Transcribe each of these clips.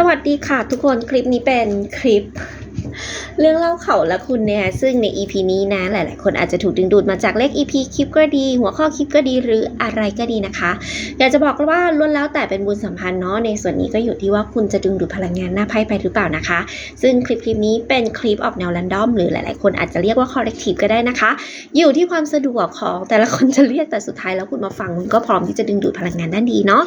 สวัสดีค่ะทุกคนคลิปนี้เป็นคลิป เรื่องเล่าเขาและคุณเนี่ยซึ่งใน EP นี้นะหลาย ๆ คนอาจจะถูกดึงดูดมาจากเลข EP คลิปก็ดี หัวข้อคลิปก็ดีหรืออะไรก็ดีนะคะ อยากจะบอกว่าล้วนแล้วแต่เป็นบุญสัมพันธ์เนาะในส่วนนี้ก็อยู่ที่ว่าคุณจะดึงดูดพลังงานหน้าไพ่ไปหรือเปล่านะคะ ซึ่งคลิปคลิปนี้เป็นคลิปออกแนว r รนดอมหรือหลาย ๆ คนอาจจะเรียกว่า collective ก็ได้นะคะ อยู่ที่ความสะดวกของแต่ละคนจะเรียกแต่สุดท้ายแล้วคุณมาฟังคุณก็พร้อมที่จะดึงดูดพลังงานด้านดีเนาะ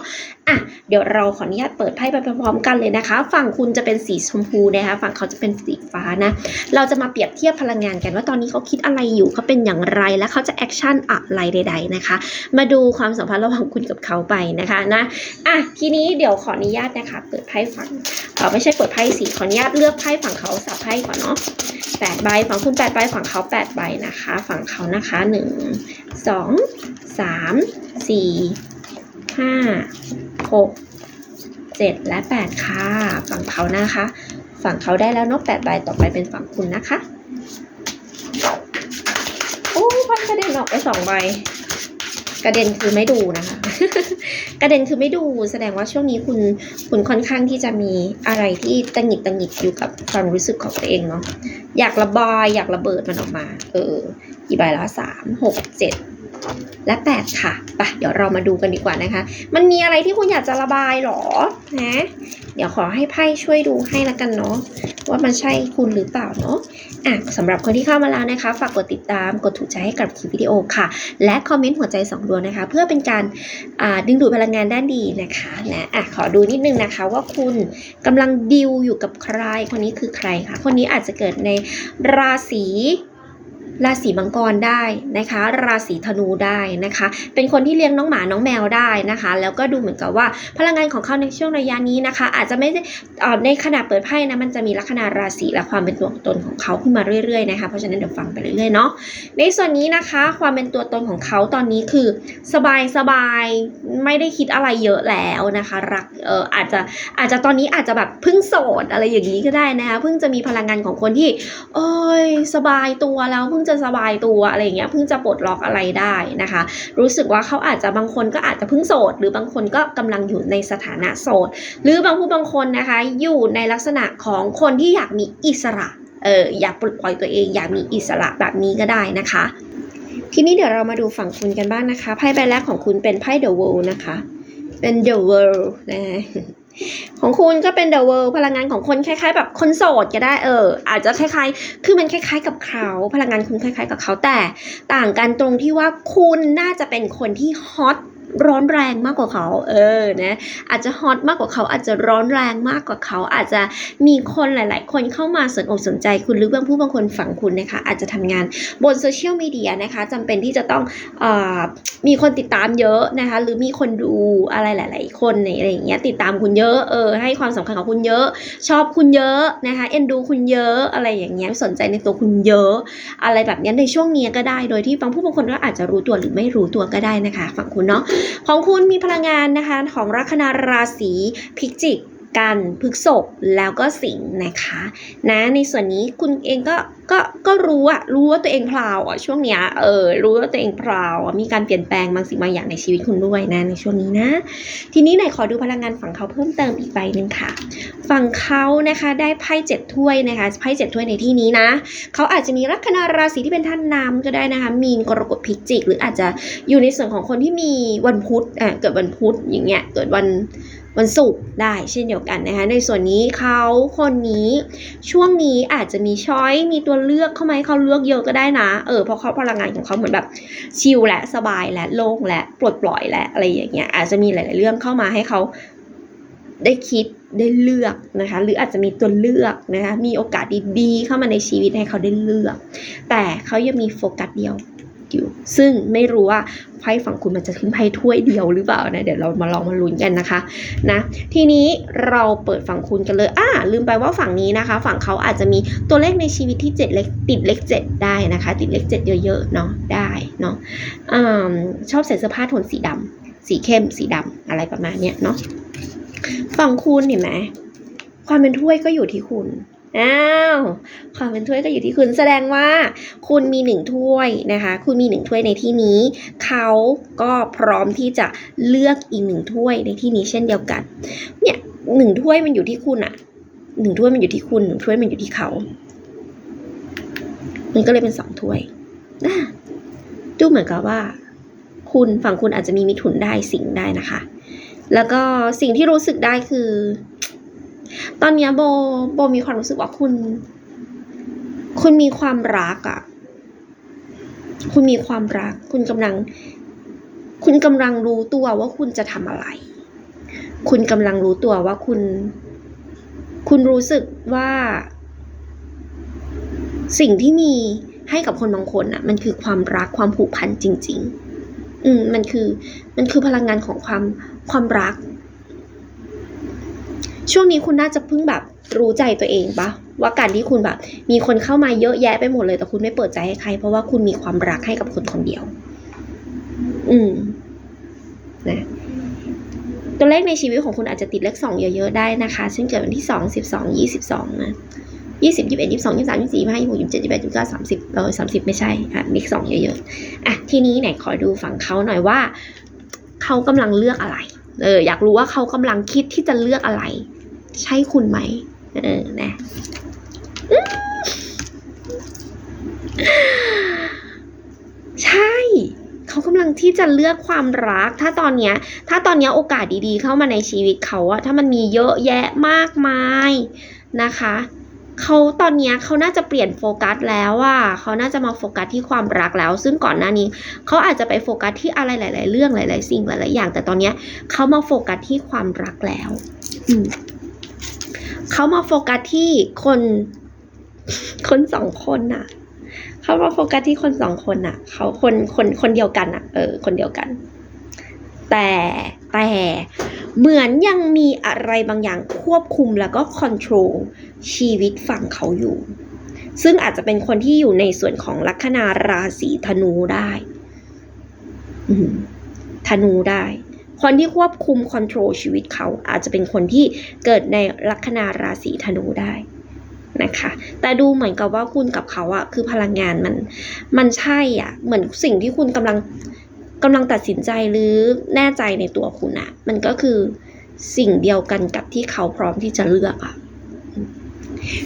อะเดี๋ยวเราขออนุญาตเปิดไพ่ไปพร้อมๆกันเลยนะคะ ฝั่งคุณจะเป็นสีชมพูนะคะฝั่งเขาจะเป็นสีฟ้านะ เราจะมาเปรียบเทียบพลังงานกันว่าตอนนี้เขาคิดอะไรอยู่เขาเป็นอย่างไรและเขาจะแอคชั่นอะไรใด ๆนะคะ มาดูความสัมพันธ์ระหว่างคุณกับเขาไปนะคะนะอะทีนี้เดี๋ยวขออนุญาตนะคะ เปิดไพ่ฝั่งเออไม่ใช่เปิดไพ่สีขออนุญาตเลือกไพ่ฝั่งเขาสับไพ่ก่อนเนาะแปดใบฝั่งคุณแปดใบฝั่งเขาแปดใบนะคะ ฝั่งเขานะคะหนึ่งสองสามสี่ห้าหกเจ็ดและแปดค่ะฝั่งเขานะคะ ฝั่งเขาได้แล้วนกแปดใบต่อไปเป็นฝั่งคุณนะคะโอ้พัดกระเด็นออกไปสองใบ กระเด็นคือไม่ดูนะคะ กระเด็นคือไม่ดูแสดงว่าช่วงนี้คุณคุณค่อนข้างที่จะมีอะไรที่ตังหิดตังหิดอยู่กับความรู้สึกของตัวเองเนาะอยากระบายอยากระเบิดมันออกมา เออกี่ใบแล้วสามหกเจ็ด และแปดค่ะไปเดี๋ยวเรามาดูกันดีกว่านะคะ มันมีอะไรที่คุณอยากจะระบายหรอนะเดี๋ยวขอให้ไพ่ช่วยดูให้ละกันเนาะว่ามันใช่คุณหรือเปล่าเนาะอะสำหรับคนที่เข้ามาแล้วนะคะ ฝากกดติดตามกดถูกใจให้กับคลิปวิดีโอค่ะ และคอมเมนต์หัวใจสองดวงนะคะ เพื่อเป็นการดึงดูดพลังงานด้านดีนะคะนะอะขอดูนิดนึงนะคะว่าคุณกำลังดิวอยู่กับใครคนนี้คือใครคะคนนี้อาจจะเกิดในราศี ราศีมังกรได้นะคะ ราศีธนูได้นะคะ เป็นคนที่เลี้ยงน้องหมาน้องแมวได้นะคะ แล้วก็ดูเหมือนกับว่าพลังงานของเขาในช่วงระยะนี้นะคะ อาจจะไม่ในขณะเปิดไพ่นะมันจะมีลัคนาราศีและความเป็นตัวตนของเขาขึ้นมาเรื่อยๆนะคะเพราะฉะนั้นเดี๋ยวฟังไปเรื่อยๆเนาะในส่วนนี้นะคะความเป็นตัวตนของเขาตอนนี้คือสบายสบายๆไม่ได้คิดอะไรเยอะแล้วนะคะรักเอออาจจะอาจจะตอนนี้อาจจะแบบเพิ่งโสดอะไรอย่างนี้ก็ได้นะคะเพิ่งจะมีพลังงานของคนที่โอ้ยสบายตัวแล้วเพิ่งงจะสบายตัวอะไรอย่างเงี้ยเพิ่งจะปลดล็อกอะไรได้นะคะ รู้สึกว่าเขาอาจจะบางคนก็อาจจะเพิ่งโสด หรือบางคนก็กำลังอยู่ในสถานะโสด หรือบางผู้บางคนนะคะอยู่ในลักษณะของคนที่อยากมีอิสระเอออยากปลดปล่อยตัวเอง อยากมีอิสระแบบนี้ก็ได้นะคะ ทีนี้เดี๋ยวเรามาดูฝั่งคุณกันบ้างนะคะไพ่ใบแรกของคุณเป็นไพ่ The World นะคะ เป็น The World นะ ของคุณก็เป็น The World พลังงานของคนคล้ายๆ แบบคนโสดก็ได้เออ อาจจะคล้ายๆ คือมันคล้าย ๆ กับเขา พลังงานคุณคล้าย ๆ กับเขาแต่ ต่างกันตรงที่ว่าคุณน่าจะเป็นคนที่ฮอต ร้อนแรงมากกว่าเขา เออนะอาจจะฮอตมากกว่าเขาอาจจะร้อนแรงมากกว่าเขา อาจจะมีคนหลาย ๆ คนเข้ามาสนอกสนใจคุณหรือบางผู้บางคนฝังคุณนะคะ อาจจะทำงานบนโซเชียลมีเดียนะคะจำเป็นที่จะต้องออมีคนติดตามเยอะนะคะ หรือมีคนดูอะไรหลาย ๆ คนในอะไรอย่างเงี้ยติดตามคุณเยอะเออให้ความสำคัญกับคุณเยอะ ชอบคุณเยอะนะคะเอ็นดูคุณเยอะอะไรอย่างเงี้ยสนใจในตัวคุณเยอะ อะไรแบบเนี้ยในช่วงนี้ก็ได้โดยที่บางผู้บางคนก็อาจจะรู้ตัวหรือไม่รู้ตัวก็ได้นะคะ ฝั่งคุณเนาะของคุณมีพลังงานนะคะของลัคนาราศีพิจิก กันพฤกษบแล้วก็สิงห์นะคะ นะ ในส่วนนี้คุณเองก็ก็ก็รู้อะรู้ว่าตัวเองพลาวอะช่วงเนี้ยเออรู้ว่าตัวเองพลาวมีการเปลี่ยนแปลงบางสิ่งบางอย่างในชีวิตคุณด้วยนะในช่วงนี้นะ ทีนี้ไหนขอดูพลังงานฝั่งเขาเพิ่มเติมอีกใบหนึ่งค่ะ ฝั่งเขานะคะได้ไพ่เจ็ดถ้วยนะคะไพ่เจ็ดถ้วยในที่นี้นะเขาอาจจะมีลัคนาราศีที่เป็นท่านน้ำก็ได้นะคะ มีนกรกฎพิจิก หรืออาจจะอยู่ในส่วนของคนที่มีวันพุธอะเกิดวันพุธอย่างเงี้ยเกิดวัน วันศุกร์ได้เช่นเดียวกันนะคะในส่วนนี้เขาคนนี้ช่วงนี้อาจจะมีช้อยมีตัวเลือกเข้ามาให้เขาเลือกเยอะก็ได้นะเออเพราะเขาพลังงานของเขาเหมือนแบบชิลและสบายและโล่งและปลดปล่อยและอะไรอย่างเงี้ยอาจจะมีหลาย ๆ เรื่องเข้ามาให้เขาได้คิดได้เลือกนะคะหรืออาจจะมีตัวเลือกนะคะมีโอกาสดี ๆ เข้ามาในชีวิตให้เขาได้เลือก แต่เขายังมีโฟกัสเดียว อยู่ ซึ่งไม่รู้ว่าไพ่ฝั่งคุณมันจะขึ้นไพ่ถ้วยเดียวหรือเปล่านะ เดี๋ยวเรามาลองมาลุ้นกันนะคะนะ ทีนี้เราเปิดฝั่งคุณกันเลยอ่าลืมไปว่าฝั่งนี้นะคะ ฝั่งเขาอาจจะมีตัวเลขในชีวิตที่เจ็ดเลขติดเลขเจ็ดได้นะคะ ติดเลขเจ็ดเยอะๆเนาะได้เนาะอ่าชอบใส่เสื้อผ้าโทนสีดำสีเข้มสีดำอะไรประมาณเนี้ยเนาะฝั่งคุณเห็นไหมความเป็นถ้วยก็อยู่ที่คุณ อ้าวความเป็นถ้วยก็อยู่ที่คุณแสดงว่า คุณมีหนึ่งถ้วยนะคะ คุณมีหนึ่งถ้วยในที่นี้ เขาก็พร้อมที่จะเลือกอีกหนึ่งถ้วยในที่นี้เช่นเดียวกัน เนี่ยหนึ่งถ้วยมันอยู่ที่คุณอะหนึ่งถ้วยมันอยู่ที่คุณหนึ่งถ้วยมันอยู่ที่เขา มันก็เลยเป็นสองถ้วยอะดูเหมือนกับว่า คุณฝั่งคุณอาจจะมีมิถุนได้สิงได้นะคะ แล้วก็สิ่งที่รู้สึกได้คือ ตอนนี้โบโบมีความรู้สึกว่าคุณ คุณมีความรักอะคุณมีความรัก คุณกำลัง คุณกำลังรู้ตัวว่าคุณจะทำอะไร คุณกำลังรู้ตัวว่าคุณ คุณรู้สึกว่า สิ่งที่มีให้กับคนบางคนอะ มันคือความรักความผูกพันจริง ๆ อืมมันคือ มันคือพลังงานของความความรัก ช่วงนี้คุณน่าจะเพิ่งแบบรู้ใจตัวเองปะว่าการที่คุณแบบ มีคนเข้ามาเยอะแยะไปหมดเลย แต่คุณไม่เปิดใจให้ใคร เพราะว่าคุณมีความรักให้กับคนคนเดียว อืมนะตัวเลขในชีวิตของคุณอาจจะติดเลขสองเยอะๆได้นะคะซึ่งเกิดวันที่สองสิบสองยี่สิบสองนะยี่สิบยี่สิบเอ็ดยี่สิบสองยี่สิบสามยี่สิบสี่ห้ายี่สิบหกยี่สิบเจ็ดยี่สิบแปดยี่สิบเก้าสามสิบเออสามสิบไม่ใช่ค่ะเลขสองเยอะๆอะทีนี้ไหนขอดูฝั่งเขาหน่อยว่าเขากำลังเลือกอะไร เอออยากรู้ว่าเขากำลังคิดที่จะเลือกอะไร ใช่คุณไหมเออนะใช่เขากำลังที่จะเลือกความรัก ถ้าตอนเนี้ย ถ้าตอนเนี้ยโอกาสดีๆ เข้ามาในชีวิตเขาอะถ้ามันมีเยอะแยะมากมายนะคะ เขาตอนนี้เขาน่าจะเปลี่ยนโฟกัสแล้วว่าเขาน่าจะมาโฟกัสที่ความรักแล้ว ซึ่งก่อนหน้านี้เขาอาจจะไปโฟกัสที่อะไรหลาย ๆ เรื่องหลาย ๆ สิ่งหลาย ๆ อย่าง แต่ตอนนี้เขามาโฟกัสที่ความรักแล้วเขามาโฟกัสที่คน คนสองคนน่ะเขามาโฟกัสที่คนสองคนน่ะเขาคนคนคนเดียวกันน่ะ เออ คนเดียวกัน แต่แต่ เหมือนยังมีอะไรบางอย่างควบคุมแล้วก็คอนโทรลชีวิตฝั่งเขาอยู่ ซึ่งอาจจะเป็นคนที่อยู่ในส่วนของลัคนาราศีธนูได้ธนูได้ คนที่ควบคุมคอนโทรลชีวิตเขาอาจจะเป็นคนที่เกิดในลัคนาราศีธนูได้นะคะ แต่ดูเหมือนกับว่าคุณกับเขาอะคือพลังงานมัน มันใช่อะเหมือนสิ่งที่คุณกำลัง กำลังตัดสินใจหรือแน่ใจในตัวคุณอะมันก็คือสิ่งเดียวกันกับที่เขาพร้อมที่จะเลือกอะ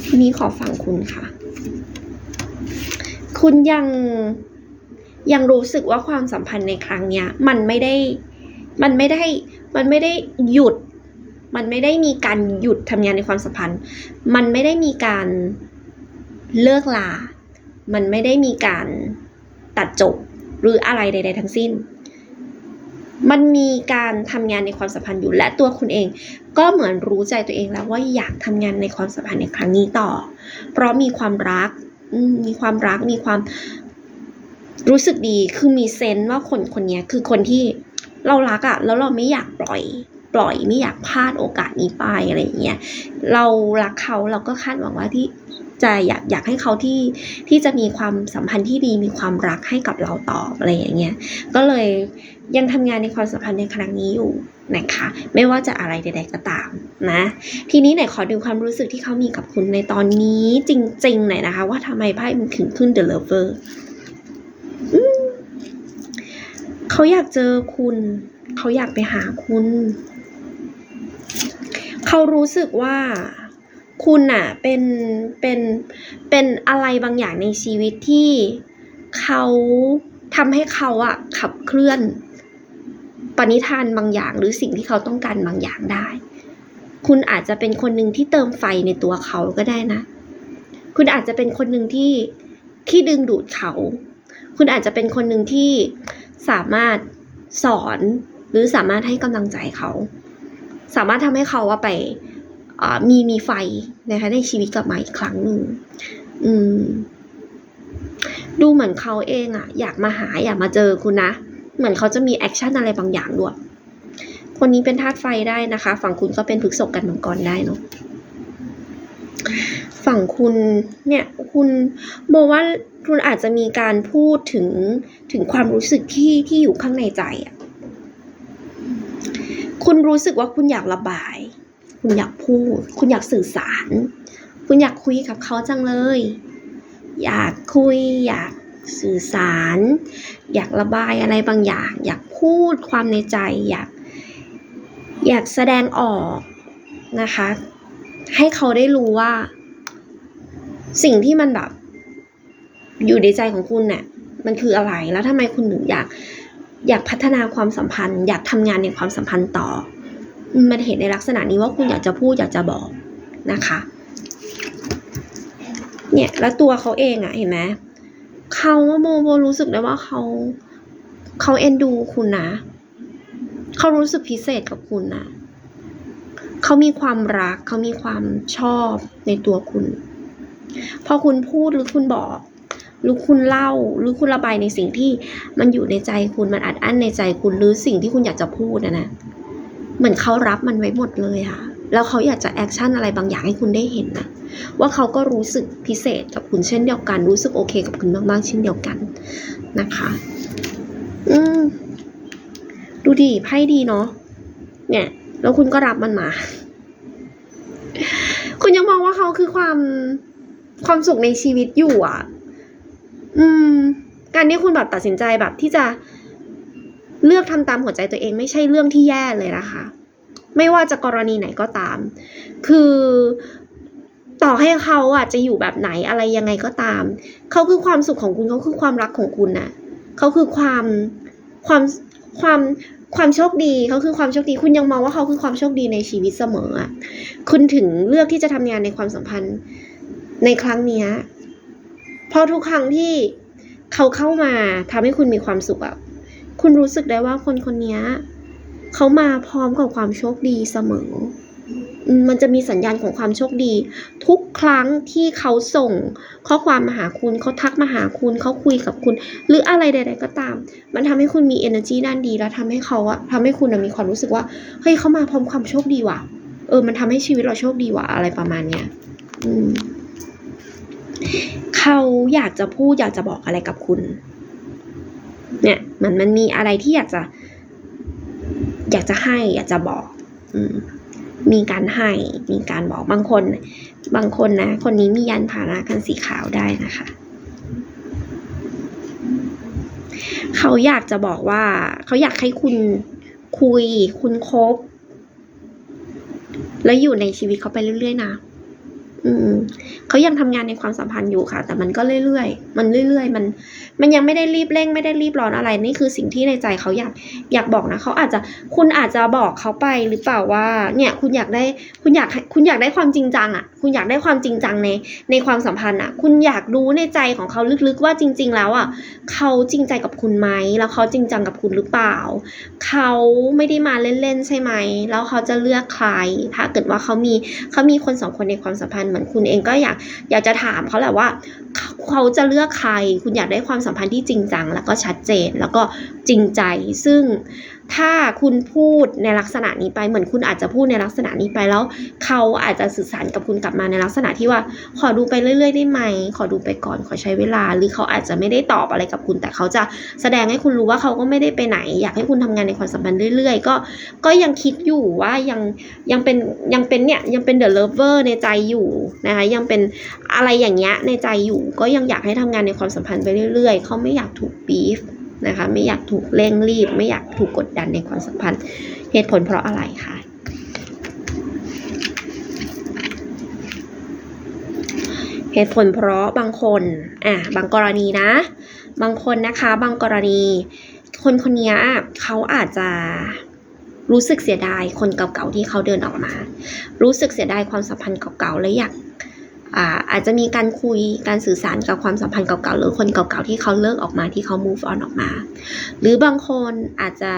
ทีนี้ขอฟังคุณค่ะ คุณยังยังรู้สึกว่าความสัมพันธ์ในครั้งเนี้ย มันไม่ได้มันไม่ได้มันไม่ได้หยุด มันไม่ได้มีการหยุดทำงานในความสัมพันธ์ มันไม่ได้มีการเลิกลา มันไม่ได้มีการตัดจบ หรืออะไรใด ๆ ทั้งสิ้น มันมีการทำงานในความสัมพันธ์อยู่และตัวคุณเอง ก็เหมือนรู้ใจตัวเองแล้วว่าอยากทำงานในความสัมพันธ์ในครั้งนี้ต่อ เพราะมีความรักมีความรักมีความรู้สึกดีคือมีเซนส์ว่าคนคนนี้คือคนที่เรารักอะแล้วเราไม่อยากปล่อย ปล่อยไม่อยากพลาดโอกาสนี้ไปอะไรอย่างเงี้ยเรารักเขาเราก็คาดหวังว่าที่ จะอยากอยากให้เขาที่ที่จะมีความสัมพันธ์ที่ดีมีความรักให้กับเราต่ออะไรอย่างเงี้ยก็เลยยังทำงานในความสัมพันธ์ในครั้งนี้อยู่นะคะไม่ว่าจะอะไรใด ๆก็ตามนะ ทีนี้ไหนขอดูความรู้สึกที่เขามีกับคุณในตอนนี้จริงๆหน่อยนะคะ ว่าทำไมไพ่มันถึงขึ้น The Lover อืมเขาอยากเจอคุณ เขาอยากไปหาคุณ เขารู้สึกว่า คุณน่ะเป็นเป็นเป็นอะไรบางอย่างในชีวิตที่เขาทำให้เขาอะขับเคลื่อนปณิธานบางอย่าง หรือสิ่งที่เขาต้องการบางอย่างได้ คุณอาจจะเป็นคนหนึ่งที่เติมไฟในตัวเขาก็ได้นะ คุณอาจจะเป็นคนหนึ่งที่ที่ดึงดูดเขา คุณอาจจะเป็นคนหนึ่งที่สามารถสอนหรือสามารถให้กำลังใจเขา สามารถทำให้เขาว่าไป มีมีไฟนะคะในชีวิตกลับมาอีกครั้งหนึ่งอืม ดูเหมือนเขาเองอะอยากมาหาอยากมาเจอคุณนะ เหมือนเขาจะมีแอคชั่นอะไรบางอย่างด้วย คนนี้เป็นธาตุไฟได้นะคะ ฝั่งคุณก็เป็นพฤกษกกันมังกรได้เนาะฝั่งคุณเนี่ยคุณโบว่าคุณอาจจะมีการพูดถึงถึงความรู้สึกที่ที่อยู่ข้างในใจอะคุณรู้สึกว่าคุณอยากระบาย คุณอยากพูด คุณอยากสื่อสาร คุณอยากคุยกับเขาจังเลย อยากคุย อยากสื่อสาร อยากระบายอะไรบางอย่าง อยากพูดความในใจ อยาก อยากแสดงออกนะคะ ให้เขาได้รู้ว่า สิ่งที่มันแบบ อยู่ในใจของคุณเนี่ยมันคืออะไรแล้วทำไมคุณถึงอยาก อยากพัฒนาความสัมพันธ์ อยากทำงานในความสัมพันธ์ต่อ มันเห็นในลักษณะนี้ว่าคุณอยากจะพูดอยากจะบอกนะคะ เนี่ยแล้วตัวเขาเองอะเห็นไหมเขาว่าโมโมรู้สึกได้ว่าเขาเขาเอ็นดูคุณนะเขารู้สึกพิเศษกับคุณนะเขามีความรักเขามีความชอบในตัวคุณ พอคุณพูดหรือคุณบอกหรือคุณเล่าหรือคุณระบายในสิ่งที่มันอยู่ในใจคุณมันอัดอั้นในใจคุณหรือสิ่งที่คุณอยากจะพูดนะนะ เหมือนเขารับมันไว้หมดเลยค่ะแล้วเขาอยากจะแอคชั่นอะไรบางอย่างให้คุณได้เห็นนะว่าเขาก็รู้สึกพิเศษกับคุณเช่นเดียวกัน รู้สึกโอเคกับคุณมากๆเช่นเดียวกันนะคะ อืม ดูดีไพ่ดีเนาะเนี่ย แล้วคุณก็รับมันมา คุณยังมองว่าเขาคือความความสุขในชีวิตอยู่อะ อืม การที่คุณแบบตัดสินใจแบบที่จะ เลือกทำตามหัวใจตัวเองไม่ใช่เรื่องที่แย่เลยนะคะ ไม่ว่าจะกรณีไหนก็ตาม คือต่อให้เขาอะจะอยู่แบบไหนอะไรยังไงก็ตาม เขาคือความสุขของคุณเขาคือความรักของคุณนะเขาคือความความความความโชคดีเขาคือความโชคดี คุณยังมองว่าเขาคือความโชคดีในชีวิตเสมออะคุณถึงเลือกที่จะทำงานในความสัมพันธ์ในครั้งเนี้ยเพราะทุกครั้งที่เขาเข้ามาทำให้คุณมีความสุขอะ คุณรู้สึกได้ว่าคนคนนี้เขามาพร้อมกับความโชคดีเสมอ มันจะมีสัญญาณของความโชคดี ทุกครั้งที่เขาส่งข้อความมาหาคุณเขาทักมาหาคุณเขาคุยกับคุณ หรืออะไรใด ๆ ก็ตาม มันทำให้คุณมี energy ด้านดีแล้วทำให้เขาอะทำให้คุณมีความรู้สึกว่าเฮ้ยเขามาพร้อมความโชคดีว่ะ เออ มันทำให้ชีวิตเราโชคดีว่ะอะไรประมาณเนี้ยอืมเขาอยากจะพูดอยากจะบอกอะไรกับคุณ เนี่ยมันมันมีอะไรที่อยากจะ อยากจะให้ อยากจะบอกอมมีการให้ มีการบอกบางคน บางคนนะ คนนี้มียันผานะกันสีขาวได้นะคะ เขาอยากจะบอกว่า เขาอยากให้คุณคุย คุณคบ แล้วอยู่ในชีวิตเขาไปเรื่อยๆนะ อืมเขายังทำงานในความสัมพันธ์อยู่ค่ะ แต่มันก็เรื่อยๆ มันเรื่อยๆ มัน มันยังไม่ได้รีบเร่ง ไม่ได้รีบร้อนอะไร นี่คือสิ่งที่ในใจเขาอยาก อยากบอกนะ เขาอาจจะ คุณอาจจะบอกเขาไปหรือเปล่าว่า เนี่ย คุณอยากได้ คุณอยาก คุณอยากได้ความจริงจังอะ คุณอยากได้ความจริงจังในในความสัมพันธ์อะคุณอยากรู้ในใจของเขาลึกๆว่าจริง ๆ แล้วอะเขาจริงใจกับคุณไหมแล้วเขาจริงจังกับคุณหรือเปล่า เขาไม่ได้มาเล่นๆใช่ไหมแล้วเขาจะเลือกใคร ถ้าเกิดว่าเขามีเขามีคนสองคนในความสัมพันธ์เหมือนคุณเองก็อยากอยากจะถามเขาแหละว่าเขาจะเลือกใคร คุณอยากได้ความสัมพันธ์ที่จริงจัง แล้วก็ชัดเจนแล้วก็จริงใจซึ่ง ถ้าคุณพูดในลักษณะนี้ไปเหมือนคุณอาจจะพูดในลักษณะนี้ไปแล้ว เขาอาจจะสื่อสารกับคุณกลับมาในลักษณะที่ว่า ขอดูไปเรื่อย ๆ ได้ไหม ขอดูไปก่อนขอใช้เวลา หรือเขาอาจจะไม่ได้ตอบอะไรกับคุณ แต่เขาจะแสดงให้คุณรู้ว่าเขาก็ไม่ได้ไปไหน อยากให้คุณทำงานในความสัมพันธ์เรื่อยๆ ก็ก็ยังคิดอยู่ว่ายังยังเป็นยังเป็นเนี่ยยังเป็น the lover ในใจอยู่นะคะยังเป็นอะไรอย่างเงี้ยในใจอยู่ ก็ยังอยากให้ทำงานในความสัมพันธ์ไปเรื่อย ๆ เขาไม่อยากถูกบีฟ นะคะ ไม่อยากถูกเร่งรีบ ไม่อยากถูกกดดันในความสัมพันธ์ เหตุผลเพราะอะไรคะเหตุผลเพราะบางคนอะบางกรณีนะ บางคนนะคะ บางกรณี คนคนนี้เขาอาจจะรู้สึกเสียดายคนเก่าๆที่เขาเดินออกมา รู้สึกเสียดายความสัมพันธ์เก่าๆและอยาก อาอาจจะมีการคุยการสื่อสารกับความสัมพันธ์เก่าๆหรือคนเก่าๆที่เขาเลิกออกมาที่เขา move on ออกมา หรือบางคนอาจจะ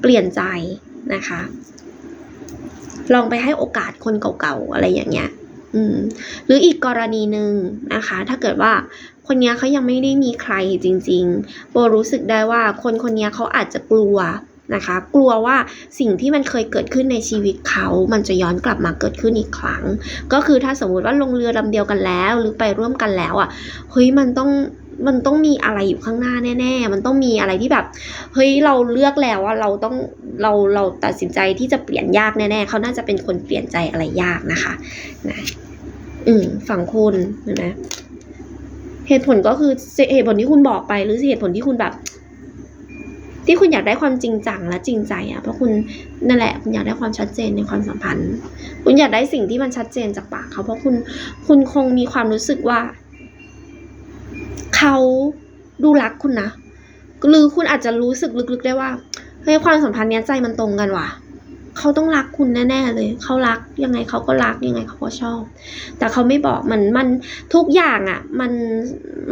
เปลี่ยนใจนะคะ ลองไปให้โอกาสคนเก่าๆอะไรอย่างเงี้ยอืมหรืออีกกรณีหนึ่งนะคะ ถ้าเกิดว่าคนเนี้ยเขายังไม่ได้มีใครจริงๆโบรู้สึกได้ว่าคนคนเนี้ยเขาอาจจะกลัว นะคะ กลัวว่าสิ่งที่มันเคยเกิดขึ้นในชีวิตเขา มันจะย้อนกลับมาเกิดขึ้นอีกครั้ง ก็คือถ้าสมมุติว่าลงเรือลำเดียวกันแล้ว หรือไปร่วมกันแล้วอะเฮ้ยมันต้องมันต้องมีอะไรอยู่ข้างหน้าแน่ ๆ มันต้องมีอะไรที่แบบ เฮ้ยเราเลือกแล้วว่าเราต้องเราเราตัดสินใจที่จะเปลี่ยนยากแน่ๆเขาน่าจะเป็นคนเปลี่ยนใจอะไรยากนะคะนะอืมฝั่งคุณเห็นไหมเหตุผลก็คือเหตุผลที่คุณบอกไปหรือเหตุผลที่คุณแบบ ที่คุณอยากได้ความจริงจังและจริงใจอะ่ะเพราะคุณนั่นแหละคุณอยากได้ความชัดเจนในความสัมพันธ์ คุณอยากได้สิ่งที่มันชัดเจนจากปากเขาเพราะคุณคุณคงมีความรู้สึกว่า เขาดูรักคุณนะหรือคุณอาจจะรู้สึกลึกๆได้ว่าเฮ้ยความสัมพันธ์เนี้ยใจมันตรงกันว่ะ เขาต้องรักคุณแน่ ๆ เลย เขารักยังไงเขาก็รักยังไงเขาก็ชอบ แต่เขาไม่บอกมันมันทุกอย่างอะ่ะ มัน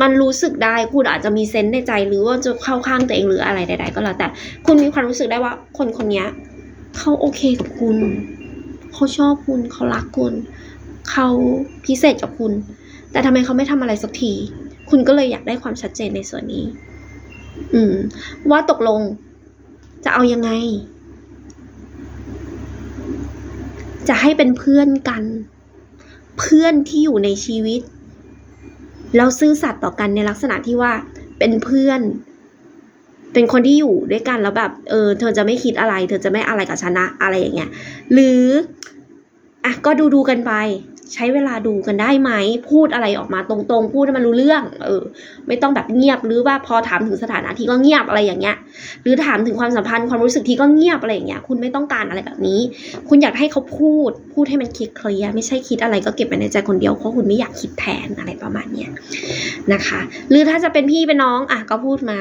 มันรู้สึกได้คุณอาจจะมีเซนส์ในใจหรือว่าจะเข้าข้างตัวเองหรืออะไรใด ๆ ก็แล้วแต่ คุณมีความรู้สึกได้ว่า คนคนนี้เขาโอเคกับคุณเขาชอบคุณเขารักคุณเขาพิเศษกับคุณ แต่ทำไมเขาไม่ทำอะไรสักที คุณก็เลยอยากได้ความชัดเจนในส่วนนี้ อืม ว่าตกลงจะเอายังไง จะให้เป็นเพื่อนกัน เพื่อนที่อยู่ในชีวิต แล้วซื่อสัตย์ต่อกันในลักษณะที่ว่าเป็นเพื่อน เป็นคนที่อยู่ด้วยกันแล้วแบบ เออ เธอจะไม่คิดอะไร เธอจะไม่อะไรกับฉันนะ อะไรอย่างเงี้ย หรืออะก็ดูดูกันไป ใช้เวลาดูกันได้ไหม พูดอะไรออกมาตรงๆ พูดให้มันรู้เรื่อง เออ ไม่ต้องแบบเงียบหรือว่าพอถามถึงสถานะที่ก็เงียบอะไรอย่างเงี้ย หรือถามถึงความสัมพันธ์ความรู้สึกที่ก็เงียบอะไรอย่างเงี้ย คุณไม่ต้องการอะไรแบบนี้ คุณอยากให้เขาพูด พูดให้มันเคลียร์ไม่ใช่คิดอะไรก็เก็บไว้ในใจคนเดียวเพราะคุณไม่อยากคิดแทนอะไรประมาณเนี้ยนะคะ หรือถ้าจะเป็นพี่เป็นน้องอะก็พูดมา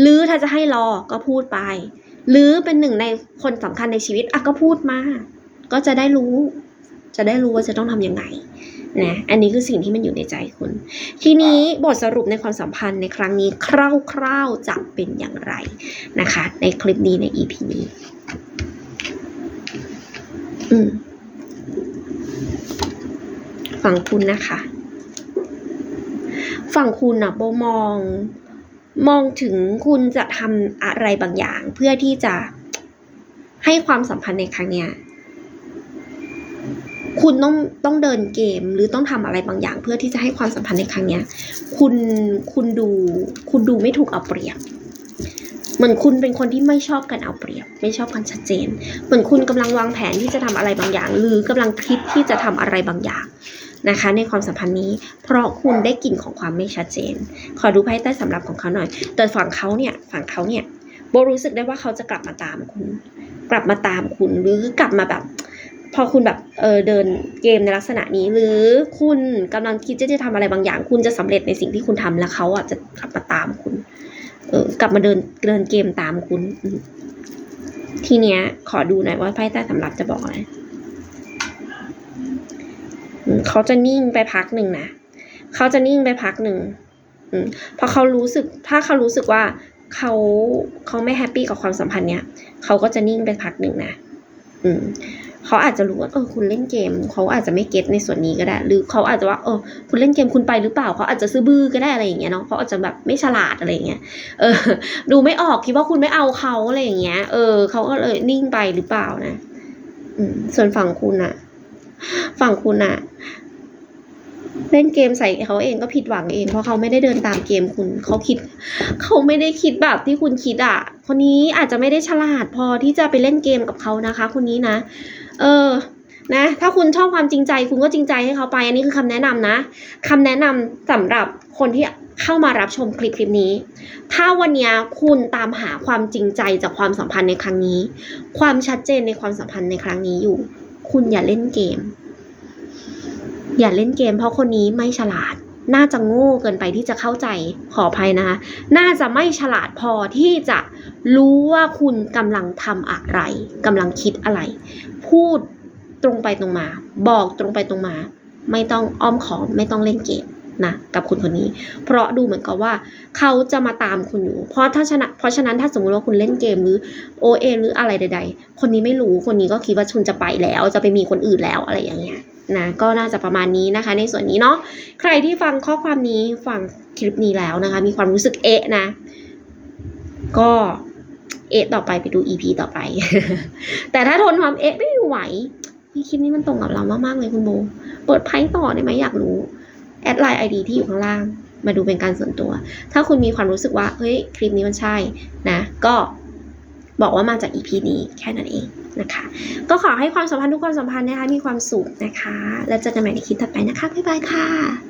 หรือถ้าจะให้รอก็พูดไป หรือเป็นหนึ่งในคนสำคัญในชีวิตอะก็พูดมา ก็จะได้รู้ จะได้รู้ว่าจะต้องทำยังไงนะอันนี้คือสิ่งที่มันอยู่ในใจคุณ ทีนี้บทสรุปในความสัมพันธ์ในครั้งนี้คร่าวๆจะเป็นอย่างไรนะคะ ในคลิปนี้ใน EP นี้ อืมฝั่งคุณนะคะ ฝั่งคุณนะโบมอง มองถึงคุณจะทำอะไรบางอย่าง เพื่อที่จะให้ความสัมพันธ์ในครั้งเนี้ย คุณต้องต้องเดินเกมหรือต้องทำอะไรบางอย่าง เพื่อที่จะให้ความสัมพันธ์ในครั้งเนี้ย คุณคุณดูคุณดูไม่ถูกเอาเปรียบเหมือนคุณเป็นคนที่ไม่ชอบการเอาเปรียบ ไม่ชอบการชัดเจน เหมือนคุณกำลังวางแผนที่จะทำอะไรบางอย่าง หรือกำลังคิดที่จะทำอะไรบางอย่างนะคะ ในความสัมพันธ์นี้ เพราะคุณได้กลิ่นของความไม่ชัดเจน ขอดูไพ่ใต้สำรับของเขาหน่อย แต่ฝั่งเขาเนี่ยฝั่งเขาเนี่ยโบรู้สึกได้ว่าเขาจะกลับมาตามคุณ กลับมาตามคุณหรือกลับมาแบบ พอคุณแบบเออเดินเกมในลักษณะนี้ หรือคุณกำลังคิดจะจะทำอะไรบางอย่าง คุณจะสำเร็จในสิ่งที่คุณทำแล้วเขาอะจะกลับมาตามคุณ เออกลับมาเดินเดินเกมตามคุณ ทีเนี้ย ขอดูหน่อยว่าไพ่ใต้สำรับจะบอกอะไรเขาจะนิ่งไปพักหนึ่งนะเขาจะนิ่งไปพักหนึ่งอืมพราะเขารู้สึก ถ้าเขารู้สึกว่าเขาเขาไม่แฮปปี้กับความสัมพันธ์เนี้ยเขาก็จะนิ่งไปพักหนึ่งนะอืม เขาอาจจะรู้ว่าเออคุณเล่นเกม เขาอาจจะไม่เก็ตในส่วนนี้ก็ได้ หรือเขาอาจจะว่าเออคุณเล่นเกมคุณไปหรือเปล่าเขาอาจจะซื้อบื้อก็ได้อะไรอย่างเงี้ยเนาะเขาอาจจะแบบไม่ฉลาดอะไรอย่างเงี้ยเออ ดูไม่ออกคิดว่าคุณไม่เอาเขาอะไรอย่างเงี้ย เออเขาก็เลยนิ่งไปหรือเปล่านะ อืม ส่วนฝั่งคุณอะฝั่งคุณอะเล่นเกมใส่เขาเองก็ผิดหวังเองเพราะเขาไม่ได้เดินตามเกมคุณเขาคิด เขาไม่ได้คิดแบบที่คุณคิดอะ คนนี้อาจจะไม่ได้ฉลาดพอที่จะไปเล่นเกมกับเขานะคะ คนนี้นะ เออ นะ ถ้าคุณชอบความจริงใจ คุณก็จริงใจให้เขาไป อันนี้คือคำแนะนำนะคำแนะนำสำหรับคนที่เข้ามารับชมคลิปคลิปนี้ ถ้าวันนี้คุณตามหาความจริงใจจากความสัมพันธ์ในครั้งนี้ ความชัดเจนในความสัมพันธ์ในครั้งนี้อยู่ คุณอย่าเล่นเกม อย่าเล่นเกม เพราะคนนี้ไม่ฉลาด น่าจะโง่เกินไปที่จะเข้าใจขออภัยนะคะ น่าจะไม่ฉลาดพอที่จะรู้ว่าคุณกำลังทำอะไรกำลังคิดอะไร พูดตรงไปตรงมา บอกตรงไปตรงมา ไม่ต้องอ้อมขอมไม่ต้องเล่นเกมนะกับคุณคนนี้ เพราะดูเหมือนกับว่า เขาจะมาตามคุณอยู่ เพราะถ้าชนะเพราะฉะนั้นถ้าสมมติว่าคุณเล่นเกมหรือโอเอหรืออะไรใด ๆ คนนี้ไม่รู้คนนี้ก็คิดว่าคุณจะไปแล้ว จะไปมีคนอื่นแล้วอะไรอย่างเงี้ย นะก็น่าจะประมาณนี้นะคะ ในส่วนนี้เนาะใครที่ฟังข้อความนี้ฟังคลิปนี้แล้วนะคะ มีความรู้สึกเอะนะ ก็เอะต่อไปไปดู EP ต่อไป แต่ถ้าทนความเอะไม่ไหวคลิปนี้มันตรงกับเรามากๆเลยคุณโบ เปิดไพ่ต่อได้ไหมอยากรู้แอดไลน์ไอดีที่อยู่ข้างล่าง มาดูเป็นการส่วนตัว ถ้าคุณมีความรู้สึกว่า เฮ้ย คลิปนี้มันใช่นะ ก็บอกว่ามาจาก EP นี้แค่นั้นเองนะคะ ก็ขอให้ความสัมพันธ์ทุกความสัมพันธ์นะคะมีความสุขนะคะ แล้วเจอกันใหม่ในคลิปถัดไปนะคะ บ๊ายบายค่ะ